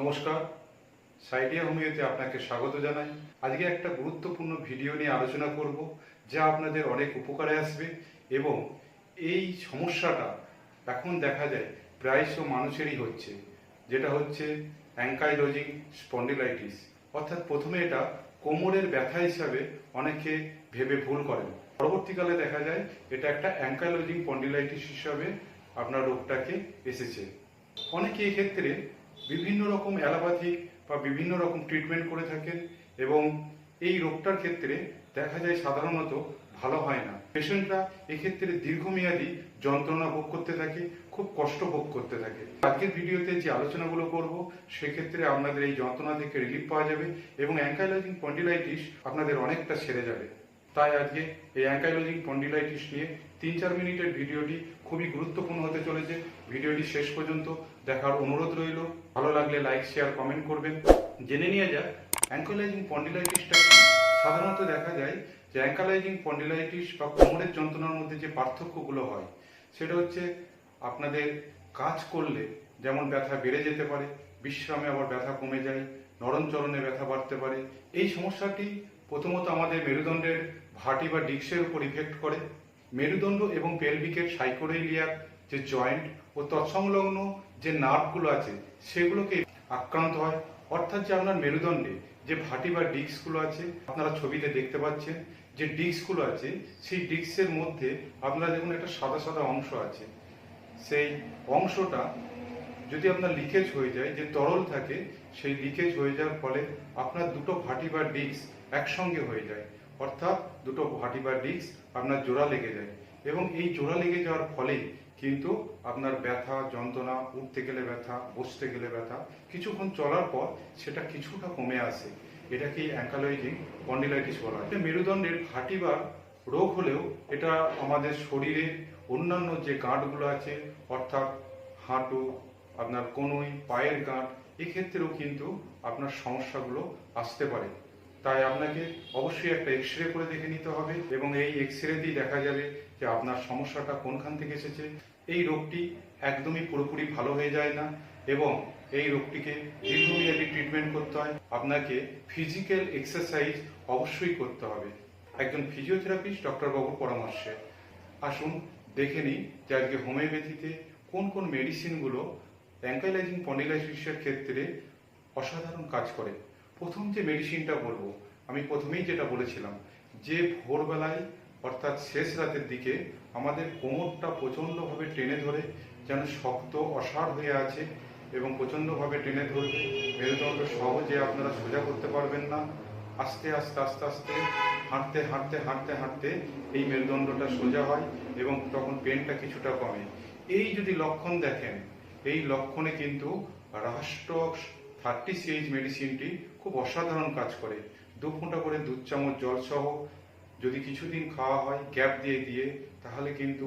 নমস্কার। সাইডিয়া হোমিওতে আপনাকে স্বাগত জানাই। আজকে একটা গুরুত্বপূর্ণ ভিডিও নিয়ে আলোচনা করব, যা আপনাদের অনেক উপকারে আসবে এবং এই সমস্যাটা এখন দেখা যায় প্রায়শ মানুষেরই হচ্ছে, যেটা হচ্ছে অ্যাঙ্কাইলোজিং স্পন্ডিলাইটিস। অর্থাৎ প্রথমে এটা কোমরের ব্যথা হিসাবে অনেকে ভেবে ভুল করেন। পরবর্তীকালে দেখা যায় এটা একটা অ্যাঙ্কাইলোজিং স্পন্ডিলাইটিস হিসাবে আপনার রোগটাকে এসেছে। অনেকে এক্ষেত্রে বিভিন্ন রকম অ্যালোপ্যাথিক বা বিভিন্ন রকম ট্রিটমেন্ট করে থাকেন এবং এই রোগটার ক্ষেত্রে দেখা যায় সাধারণত ভালো হয় না। পেশেন্টরা এক্ষেত্রে দীর্ঘমেয়াদী যন্ত্রণা ভোগ করতে থাকে, খুব কষ্ট ভোগ করতে থাকে। আজকের ভিডিওতে যে আলোচনাগুলো করব, সেক্ষেত্রে আপনাদের এই যন্ত্রণা থেকে রিলিফ পাওয়া যাবে এবং অ্যাঙ্কাইলোজিং স্পন্ডিলাইটিস আপনাদের অনেকটা সেরে যাবে। তাই আজকে এই অ্যাঙ্কাইলোজিং পন্ডিলাইটিস নিয়ে তিন চার মিনিটের ভিডিওটি খুবই গুরুত্বপূর্ণ হতে চলেছে। ভিডিওটি শেষ পর্যন্ত দেখার অনুরোধ রইল। ভালো লাগলে লাইক শেয়ার কমেন্ট করবেন। জেনে নিয়ে যাক অ্যাঙ্কাইলোজিং পন্ডিলাইটিসটা সাধারণত দেখা যায় যে অ্যাঙ্কালাইজিং পন্ডিলাইটিস বা কোমরের যন্ত্রণার মধ্যে যে পার্থক্যগুলো হয়, সেটা হচ্ছে আপনাদের কাজ করলে যেমন ব্যথা বেড়ে যেতে পারে, বিশ্রামে আবার ব্যথা কমে যায়, নরম চরণে ব্যথা বাড়তে পারে। এই সমস্যাটি প্রথমত আমাদের মেরুদণ্ডের ভাটি বা ডিক্সের উপর ইফেক্ট করে। মেরুদণ্ড এবং পেলভিকের সাইকোরেলিয়ার যে জয়েন্ট ও তৎসংলগ্ন যে নার্ভগুলো আছে, সেগুলোকে আক্রান্ত হয়। অর্থাৎ যে আপনার মেরুদণ্ডে যে ভাটি বা ডিস্কগুলো আছে, আপনারা ছবিতে দেখতে পাচ্ছেন, যে ডিস্কগুলো আছে, সেই ডিস্কের মধ্যে আপনারা দেখুন একটা সাদা সাদা অংশ আছে। সেই অংশটা যদি আপনার লিকেজ হয়ে যায়, যে তরল থাকে, সেই লিকেজ হয়ে যাওয়ার ফলে আপনার দুটো ভাটি বা ডিস্ক একসঙ্গে হয়ে যায়। অর্থাৎ দুটো ভাটি বা ডিস্ক আপনার জোড়া লেগে যায়। এবং এই জোড়া লেগে যাওয়ার ফলে কিন্তু আপনার ব্যথা, যন্ত্রণা, উঠতে গেলে ব্যথা, বসতে গেলে ব্যথা, কিছুক্ষণ চলার পর সেটা কিছুটা কমে আসে। এটাকে অ্যাঙ্কালয়েজিং স্পন্ডিলাইটিস বলা হয়। মেরুদণ্ডের ভাটি বা রোগ হলেও এটা আমাদের শরীরে অন্যান্য যে গাঁটগুলো আছে, অর্থাৎ হাঁটু, আপনার কনুই, পায়ের গাঁট, এক্ষেত্রেও কিন্তু আপনার সমস্যাগুলো আসতে পারে। তাই আপনাকে অবশ্যই একটা এক্স রে করে দেখে নিতে হবে এবং এই এক্স রেতেই দেখা যাবে যে আপনার সমস্যাটা কোনখান থেকে এসেছে। এই রোগটি একদমই পুরোপুরি ভালো হয়ে যায় না এবং এই রোগটিকে দীর্ঘমেয়াদী ট্রিটমেন্ট করতে হয়। আপনাকে ফিজিক্যাল এক্সারসাইজ অবশ্যই করতে হবে। একজন ফিজিওথেরাপিস্ট ডক্টর বাবুর পরামর্শে আসুন, দেখে নিই যে আজকে হোমিওপ্যাথিতে কোন কোন মেডিসিনগুলো অ্যাঙ্কাইলাইজিং স্পন্ডিলাইটিসের ক্ষেত্রে অসাধারণ কাজ করে। প্রথম যে মেডিসিনটা বলব, আমি প্রথমেই যেটা বলেছিলাম, যে ভোরবেলায়, অর্থাৎ শেষ রাতের দিকে, আমাদের কোমরটা প্রচণ্ডভাবে টেনে ধরে, যেন শক্ত, অসাড় হয়ে আছে এবং প্রচণ্ডভাবে টেনে ধরবে। মেরুদণ্ড সহজে আপনারা সোজা করতে পারবেন না। আস্তে আস্তে আস্তে আস্তে, হাঁটতে হাঁটতে হাঁটতে হাঁটতে এই মেরুদণ্ডটা সোজা হয় এবং তখন পেনটা কিছুটা কমে। এই যদি লক্ষণ দেখেন, এই লক্ষণে কিন্তু রাষ্ট্রক্স থার্টি সিএইচ মেডিসিনটি খুব অসাধারণ কাজ করে। দু ফোঁটা করে দুধ চামচ জল সহ যদি কিছুদিন খাওয়া হয়, গ্যাপ দিয়ে দিয়ে, তাহলে কিন্তু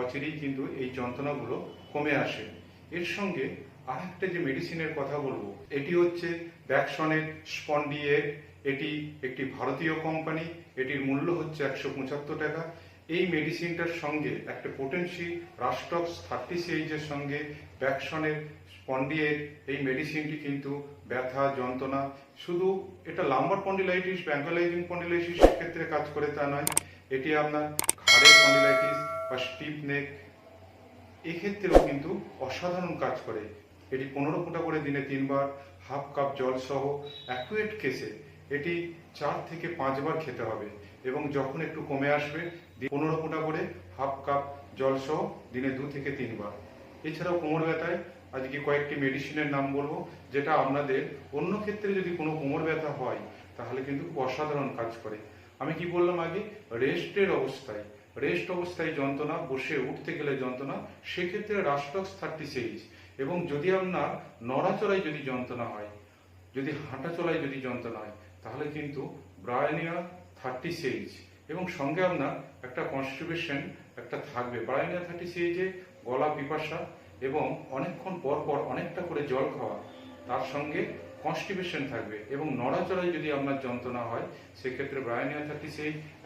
অচিরেই কিন্তু এই যন্ত্রণাগুলো কমে আসে। এর সঙ্গে আরেকটা যে মেডিসিনের কথা বলব, এটি হচ্ছে ব্যাকসনের স্পন্ডিয়েট এটি একটি ভারতীয় কোম্পানি, এটির মূল্য হচ্ছে একশো পঁচাত্তর টাকা। এই মেডিসিনটার সঙ্গে একটা পোটেন্সি রাস্টক্স থার্টি সিএইচের সঙ্গে ব্যাকসনের স্পন্ডিয়েট এই মেডিসিনটি কিন্তু ব্যথা, যন্ত্রণা, শুধু এটা লাম্বার স্পন্ডিলাইটিস ব্যাঙ্কোলাইজিং স্পন্ডিলাইটিসের ক্ষেত্রে কাজ করে তা নয়, এটি আপনার ঘাড়ের স্পন্ডিলাইটিস বা স্টিপ নেক এক্ষেত্রেও কিন্তু অসাধারণ কাজ করে। এটি পনেরো ফোঁটা করে দিনে তিনবার, হাফ কাপ জল সহ অ্যাকুয়েট কেসে এটি চার থেকে পাঁচবার খেতে হবে এবং যখন একটু কমে আসবে পনেরো ফোঁটা করে হাফ কাপ জল সহ দিনে দু থেকে তিনবার। এছাড়াও কোমর ব্যথায় আজকে কয়েকটি মেডিসিনের নাম বলব, যেটা আপনাদের অন্য ক্ষেত্রে যদি কোনো কোমর ব্যথা হয়, তাহলে কিন্তু অসাধারণ কাজ করে। আমি কি বললাম আগে? রেস্টের অবস্থায়। রেস্ট অবস্থায় যন্ত্রণা, বসে উঠতে গেলে যন্ত্রণা, সেক্ষেত্রে রাস্টক্স থার্টি সেইজ এবং যদি আপনার নড়াচড়ায় যদি যন্ত্রণা হয়, যদি হাঁটা চলায় যদি যন্ত্রণা হয়, তাহলে কিন্তু ব্রায়নিয়া থার্টি সেইজ এবং সঙ্গে আপনার একটা কনস্টিপেশন একটা থাকবে। ব্রায়নিয়া থার্টি সেইজে গলা পিপাসা এবং অনেকক্ষণ পর পর অনেকটা করে জল খাওয়া, তার সঙ্গে কনস্টিপেশন থাকবে এবং নড়াচড়ায় যদি আপনার যন্ত্রণা হয়, সেক্ষেত্রে ব্রায়নিয়া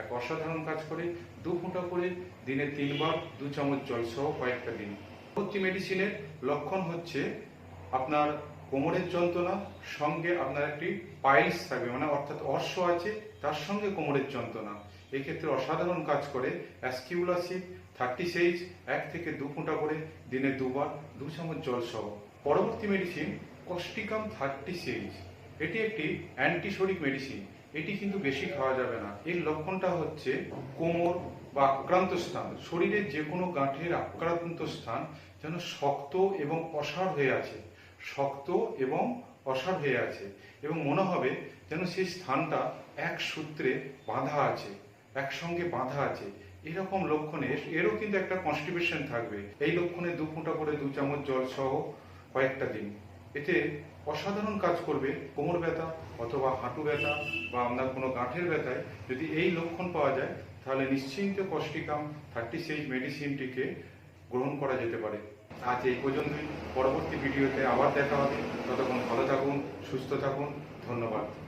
এক অসাধারণ কাজ করে। দু ফোঁটা করে দিনে তিনবার দু চামচ জল সহ কয়েকটা দিন। পরবর্তী মেডিসিনের লক্ষণ হচ্ছে আপনার কোমরের যন্ত্রণা, সঙ্গে আপনার একটি পাইলস থাকবে মানে অর্থাৎ অর্শ আছে, তার সঙ্গে কোমরের যন্ত্রণা। এক্ষেত্রে অসাধারণ কাজ করে অ্যাসকিউলাসিভ থার্টি সেইজ, এক থেকে দু ফোঁটা করে দিনে দুবার, দু চামচ জল সহ। পরবর্তী মেডিসিন কস্টিকাম থার্টি সেইজ। এটি একটি অ্যান্টিসোরিক মেডিসিন এটি কিন্তু বেশি খাওয়া যাবে না। এর লক্ষণটা হচ্ছে কোমর বা আক্রান্ত স্থান। শরীরের যে কোনো গাঁঠের আক্রান্ত স্থান যেন শক্ত এবং অসাড় হয়ে আছে। শক্ত এবং অসাড় হয়ে আছে। এবং মনে হবে যেন সেই স্থানটা এক সূত্রে বাঁধা আছে। একসঙ্গে বাঁধা আছে। এরকম লক্ষণে এরও কিন্তু একটা কনস্টিপেশন থাকবে। এই লক্ষণে দু ফোঁটা করে দু চামচ জল সহ কয়েকটা দিন। এতে অসাধারণ কাজ করবে কোমর ব্যথা অথবা হাঁটু ব্যথা বা আপনার কোনো গাঁঠের ব্যথায় যদি এই লক্ষণ পাওয়া যায়, তাহলে নিশ্চিন্তে কষ্টিকাম থার্টি সেইজ মেডিসিনটিকে গ্রহণ করা যেতে পারে। আজ এই পর্যন্তই। পরবর্তী ভিডিওতে আবার দেখা হবে। ততক্ষণ ভালো থাকুন, সুস্থ থাকুন। ধন্যবাদ।